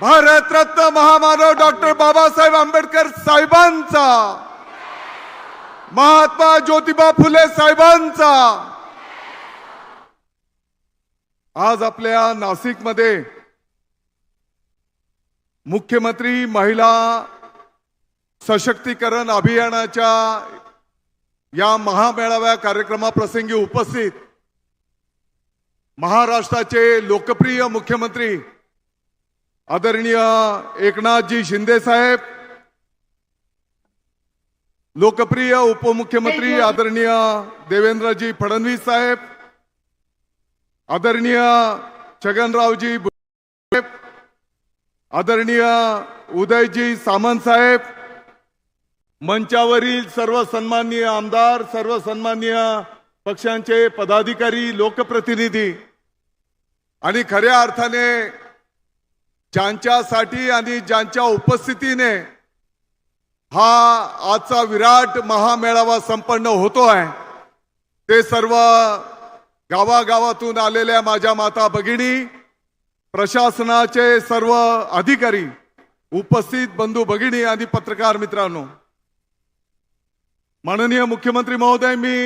भारतरत्न महामानव डॉक्टर बाबासाहेब आंबेडकर साहेबांचा. महात्मा ज्योतिबा फुले साहेबांचा. आज आपल्या नाशिकमध्ये मुख्यमंत्री महिला सशक्तीकरण अभियानाच्या या महामेळाव्या कार्यक्रमाप्रसंगी उपस्थित महाराष्ट्राचे लोकप्रिय मुख्यमंत्री आदरणीय एकनाथजी शिंदे साहेब लोकप्रिय उपमुख्यमंत्री आदरणीय देवेंद्रजी फडणवीस साहेब आदरणीय छगनरावजी साहेब, आदरणीय उदयजी सामंत साहेब मंचावरील सर्व सन्माननीय आमदार सर्व सन्माननीय पक्षांचे पदाधिकारी लोकप्रतिनिधी आणि खऱ्या अर्थाने ज्यांच्यासाठी आणि ज्यांच्या उपस्थितीने हा आजचा विराट महामेळावा संपन्न होतो आहे ते सर्व गावागावातून आलेल्या माझ्या माता भगिनी प्रशासनाचे सर्व अधिकारी उपस्थित बंधू भगिनी आणि पत्रकार मित्रांनो माननीय मुख्यमंत्री महोदय मी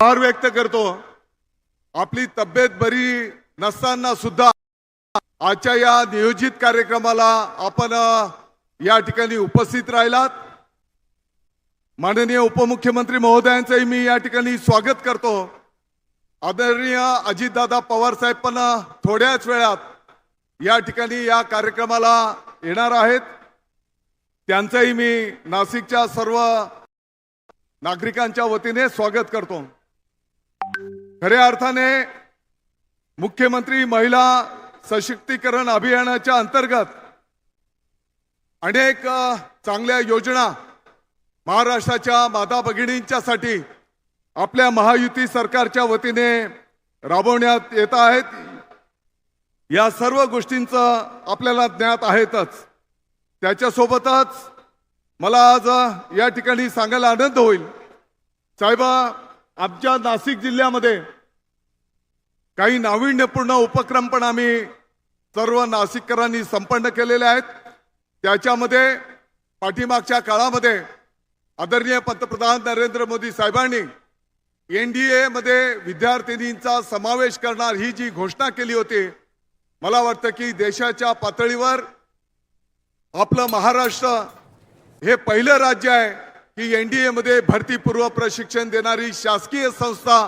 आभार व्यक्त करतो. आपली तब्येत बरी नसताना सुद्धा आजच्या या नियोजित कार्यक्रमाला आपण या ठिकाणी उपस्थित राहिलात. माननीय उपमुख्यमंत्री महोदयांचंही मी या ठिकाणी स्वागत करतो. आदरणीय अजितदादा पवार साहेब पण थोड्याच वेळात या ठिकाणी या कार्यक्रमाला येणार आहेत. त्यांचंही मी नाशिकच्या सर्व नागरिकांच्या वतीने स्वागत करतो. खऱ्या अर्थाने मुख्यमंत्री महिला सशक्तीकरण अभियानाच्या अंतर्गत अनेक चांगल्या योजना महाराष्ट्राच्या माता भगिनींच्यासाठी आपल्या महायुती सरकारच्या वतीने राबवण्यात येत आहेत. या सर्व गोष्टींचं आपल्याला ज्ञात आहेतच. त्याच्यासोबतच मला आज या ठिकाणी सांगायला आनंद होईल. साहेबा आमच्या नाशिक जिल्ह्यामध्ये काही नाविन्यपूर्ण उपक्रम पण आम्ही सर्व नाशिककरांनी संपन्न केलेले आहेत. त्याच्यामध्ये पाठीमागच्या काळामध्ये आदरणीय पंतप्रधान नरेंद्र मोदी साहेबांनी एन डी एमध्ये विद्यार्थिनींचा समावेश करणार ही जी घोषणा केली होती मला वाटतं की देशाच्या पातळीवर आपलं महाराष्ट्र हे पहिलं राज्य आहे की एन डी एमध्ये भरतीपूर्व प्रशिक्षण देणारी शासकीय संस्था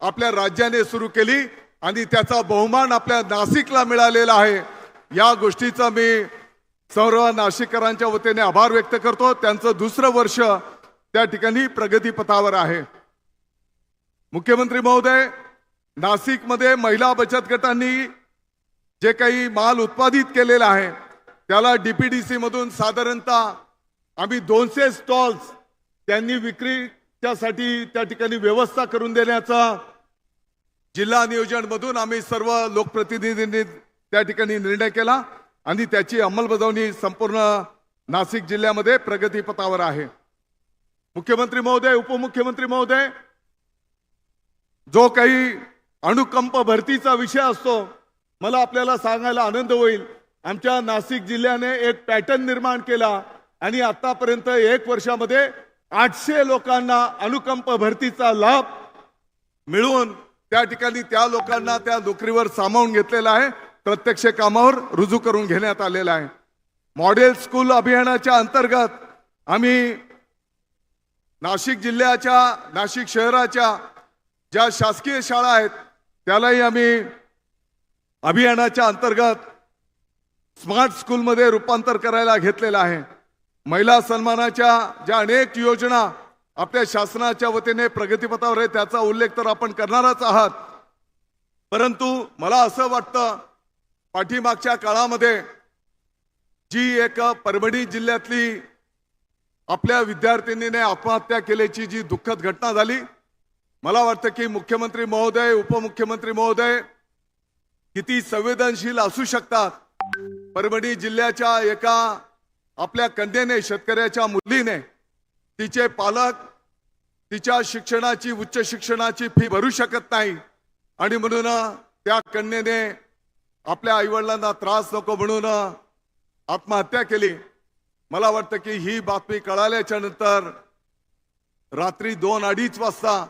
आपल्या राज्याने सुरू केली. आणि त्याचा बहुमान आपल्या नाशिकला मिळालेला आहे. या गोष्टीचा मी सर्व नाशिककरांच्या वतीने आभार व्यक्त करतो. त्यांचं दुसरं वर्ष त्या ठिकाणी प्रगतीपथावर आहे. मुख्यमंत्री महोदय नाशिकमध्ये महिला बचत गटांनी जे काही माल उत्पादित केलेला आहे त्याला डीपीडीसी मधून साधारणतः आम्ही दोनशे स्टॉल्स त्यांनी विक्रीच्यासाठी त्या ठिकाणी व्यवस्था करून देण्याचा जिल्हा नियोजनमधून आम्ही सर्व लोकप्रतिनिधींनी त्या ठिकाणी निर्णय केला आणि त्याची अंमलबजावणी संपूर्ण नाशिक जिल्ह्यामध्ये प्रगतीपथावर आहे. मुख्यमंत्री महोदय उपमुख्यमंत्री महोदय जो काही अणुकंप भरतीचा विषय असतो मला आपल्याला सांगायला आनंद होईल. आमच्या नाशिक जिल्ह्याने एक पॅटर्न निर्माण केला आणि आतापर्यंत एक वर्षामध्ये आठशे लोकांना अनुकंप भरतीचा लाभ मिळवून त्या ठिकाणी त्या लोकांना त्या नोकरीवर सामावून घेतलेलं आहे. प्रत्यक्ष कामावर रुजू करून घेण्यात आलेला आहे. मॉडेल स्कूल अभियानाच्या अंतर्गत आम्ही नाशिक जिल्ह्याच्या नाशिक शहराच्या ज्या शासकीय शाळा आहेत त्यालाही आम्ही अभियानाच्या अंतर्गत स्मार्ट स्कूलमध्ये रूपांतर करायला घेतलेलं आहे. महिला सन्मानाच्या ज्या अनेक योजना आपल्या शासनाच्या वतीने प्रगतीपथावर आहे त्याचा उल्लेख तर आपण करणारच आहात. परंतु मला असं वाटतं पाठीमागच्या काळामध्ये जी एक परभणी जिल्ह्यातली आपल्या विद्यार्थिनीने आत्महत्या केल्याची जी दुःखद घटना झाली मला वाटतं की मुख्यमंत्री महोदय उपमुख्यमंत्री महोदय किती संवेदनशील असू शकतात. परभणी जिल्ह्याच्या एका आपल्या कन्येने शेतकऱ्याच्या मुलीने तिचे पालक तिच्या शिक्षणाची उच्च शिक्षणाची फी भरू शकत नाही. आणि म्हणून त्या कन्येने आपल्या आईवडिलांना त्रास नको म्हणून आत्महत्या केली. मला वाटतं की ही बातमी कळाल्याच्या नंतर रात्री दोन अडीच वाजता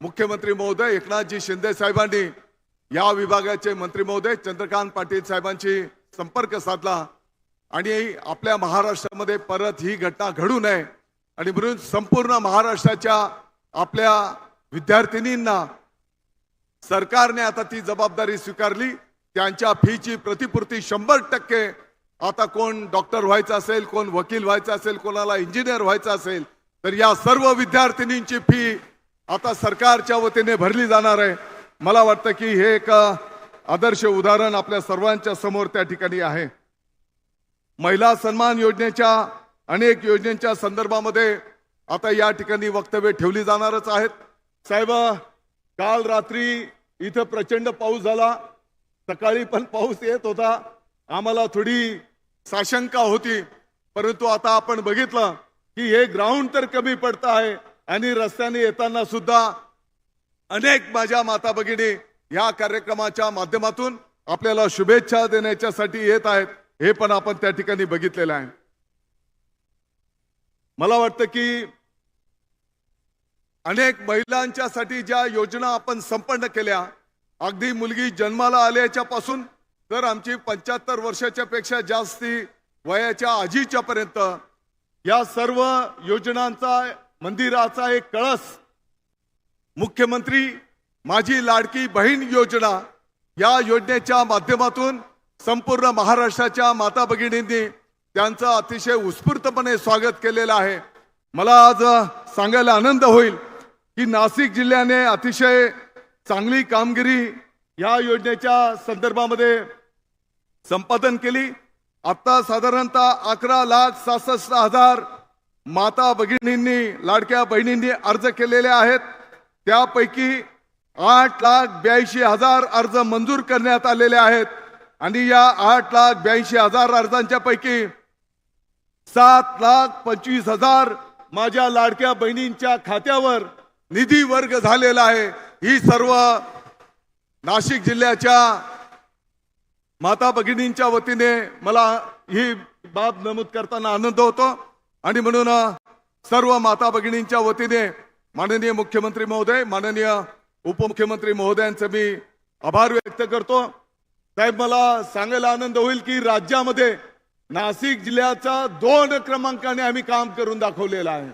मुख्यमंत्री महोदय एकनाथजी शिंदे साहेबांनी या विभागाचे मंत्री महोदय चंद्रकांत पाटील साहेबांशी संपर्क साधला. आणि आपल्या महाराष्ट्रामध्ये परत ही घटना घडू नये. आणि म्हणून संपूर्ण महाराष्ट्राच्या आपल्या विद्यार्थिनींना सरकारने आता ती जबाबदारी स्वीकारली. त्यांच्या फीची प्रतिपूर्ती शंभर टक्के. आता कोण डॉक्टर व्हायचं असेल कोण वकील व्हायचं असेल कोणाला इंजिनियर व्हायचं असेल तर या सर्व विद्यार्थिनींची फी आता सरकारच्या वतीने भरली जाणार आहे. मला वाटतं की हे एक आदर्श उदाहरण आपल्या सर्वांच्या समोर त्या ठिकाणी आहे. महिला सन्मान योजनेच्या अनेक योजनेच्या संदर्भामध्ये आता या ठिकाणी वक्तव्य ठेवली जाणारच आहेत. साहेब काल रात्री इथं प्रचंड पाऊस झाला. सकाळी पण पाऊस येत होता. आम्हाला थोडी साशंका होती. परंतु आता आपण बघितलं की हे ग्राउंड तर कमी पडत आहे आणि रस्त्याने येताना सुद्धा अनेक माझ्या माता भगिनी या कार्यक्रमाच्या माध्यमातून आपल्याला शुभेच्छा देण्याच्यासाठी येत आहेत. हे पण आपण त्या ठिकाणी बघितलेलं आहे. मला वाटतं की अनेक महिलांच्यासाठी ज्या योजना आपण संपन्न केल्या अगदी मुलगी जन्माला आल्याच्या पासून तर आमची पंच्याहत्तर वर्षाच्या पेक्षा जास्ती वयाच्या आजीच्या पर्यंत या सर्व योजनांचा मंदिराचा एक कळस मुख्यमंत्री माझी लाडकी बहीण योजना या योजनेच्या माध्यमातून संपूर्ण महाराष्ट्राच्या माता भगिनींनी त्यांचं अतिशय उत्स्फूर्तपणे स्वागत केलेलं आहे. मला आज सांगायला आनंद होईल की नाशिक जिल्ह्याने अतिशय चांगली कामगिरी या योजनेच्या संदर्भामध्ये संपादन केली. आता साधारणतः अकरा लाख सहासष्ट हजार माता भगिनींनी लाडक्या बहिणींनी अर्ज केलेले आहेत. त्यापैकी आठ लाख ब्याऐंशी हजार अर्ज मंजूर करण्यात आलेले आहेत. आणि या आठ लाख ब्याऐंशी हजार अर्जांच्या पैकी सात लाख पंचवीस हजार माझ्या लाडक्या बहिणींच्या खात्यावर निधी वर्ग झालेला आहे. ही सर्व नाशिक जिल्ह्याच्या माता भगिनींच्या वतीने मला ही बाब नमूद करताना आनंद होतो. आणि म्हणून सर्व माता भगिनींच्या वतीने माननीय मुख्यमंत्री महोदय माननीय उपमुख्यमंत्री महोदयांचे मी आभार व्यक्त करतो. साहेब मला सांगायला आनंद होईल की राज्यामध्ये नाशिक जिल्ह्याचा दोन क्रमांकाने आम्ही काम करून दाखवलेलं आहे.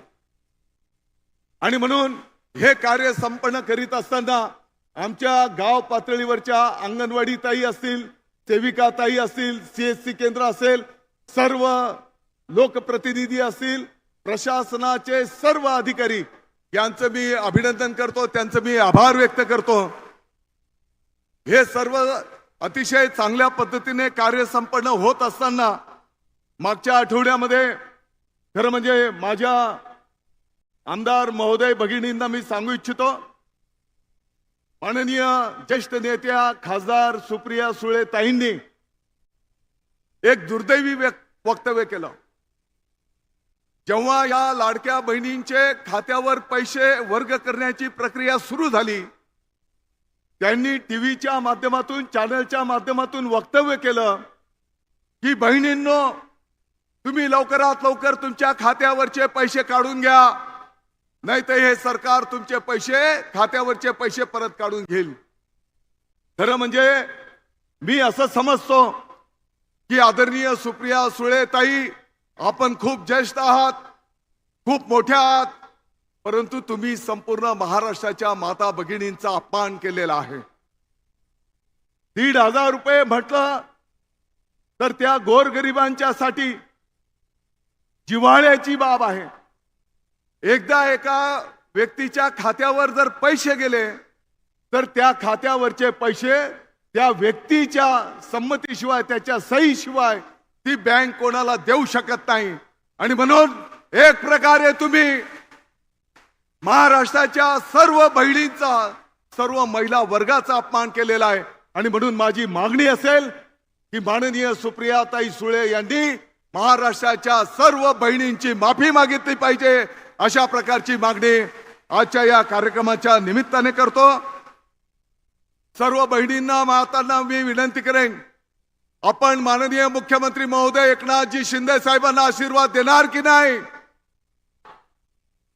आणि म्हणून हे कार्य संपन्न करीत असताना आमच्या गाव पातळीवरच्या अंगणवाडी ताई असतील सेविका ताई असतील सीएससी केंद्र असेल सर्व लोकप्रतिनिधी असतील प्रशासनाचे सर्व अधिकारी यांचं मी अभिनंदन करतो त्यांचं मी आभार व्यक्त करतो. हे सर्व अतिशय चांगल्या पद्धतीने कार्य संपन्न होत असताना मागच्या आठवड्यामध्ये खरं म्हणजे माझ्या आमदार महोदय भगिनींना मी सांगू इच्छितो माननीय ज्येष्ठ नेत्या खासदार सुप्रिया सुळे ताईंनी एक दुर्दैवी वक्तव्य केलं. जेव्हा या लाडक्या बहिणींचे खात्यावर पैसे वर्ग करण्याची प्रक्रिया सुरू झाली त्यांनी टीव्हीच्या माध्यमातून चॅनलच्या माध्यमातून वक्तव्य केलं की बहिणींनो तुम्ही लवकरात लवकर तुमच्या खात्यावरचे पैसे काढून घ्या. नाही तर हे सरकार तुमचे पैसे खात्यावरचे पैसे परत काढून घेईल. खरं म्हणजे मी असं समजतो की आदरणीय सुप्रिया सुळे ताई आपण खूप ज्येष्ठ आहात खूप मोठ्या आहात परंतु तुम्ही संपूर्ण महाराष्ट्राच्या माता भगिनींचा अपमान केलेला आहे. दीड हजार रुपये म्हटलं तर त्या गोरगरिबांच्यासाठी जिव्हाळ्याची बाब आहे. एकदा एका व्यक्तीच्या खात्यावर जर पैसे गेले तर त्या खात्यावरचे पैसे त्या व्यक्तीच्या संमतीशिवाय त्याच्या सहीशिवाय ती बँक कोणाला देऊ शकत नाही. आणि म्हणून एक प्रकारे तुम्ही महाराष्ट्राच्या सर्व बहिणींचा सर्व महिला वर्गाचा अपमान केलेला आहे. आणि म्हणून माझी मागणी असेल की माननीय सुप्रियाताई सुळे यांनी महाराष्ट्राच्या सर्व बहिणींची माफी मागितली पाहिजे अशा प्रकारची मागणी आजच्या या कार्यक्रमाच्या निमित्ताने करतो. सर्व बहिणींना मातांना मी विनंती करेन आपण माननीय मुख्यमंत्री महोदय एकनाथजी शिंदे साहेबांना आशीर्वाद देणार की नाही?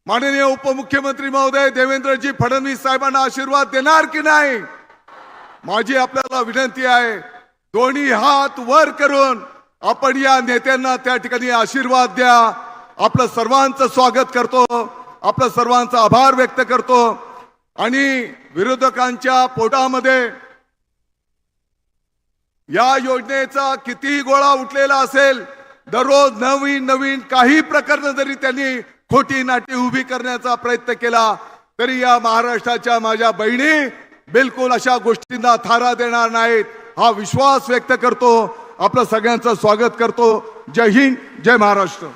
माननीय उपमुख्यमंत्री महोदय देवेंद्रजी फडणवीस साहेबांना आशीर्वाद देणार की नाही? माझी आपल्याला विनंती आहे दोन्ही हात वर करून आपण या नेत्यांना त्या ठिकाणी आशीर्वाद द्या. आपलं सर्वांचं स्वागत करतो. आपलं सर्वांचा आभार व्यक्त करतो. आणि विरोधकांच्या पोटामध्ये या योजनेचा किती गोळा उठलेला असेल दररोज नवीन नवीन काही प्रकरण जरी त्यांनी खोटी नाटी उभी करण्याचा प्रयत्न केला तरी या महाराष्ट्राच्या माझ्या बहिणी बिलकुल अशा गोष्टींना थारा देणार नाहीत. हा विश्वास व्यक्त करतो. आपलं सगळ्यांचं स्वागत करतो. जय हिंद जय महाराष्ट्र.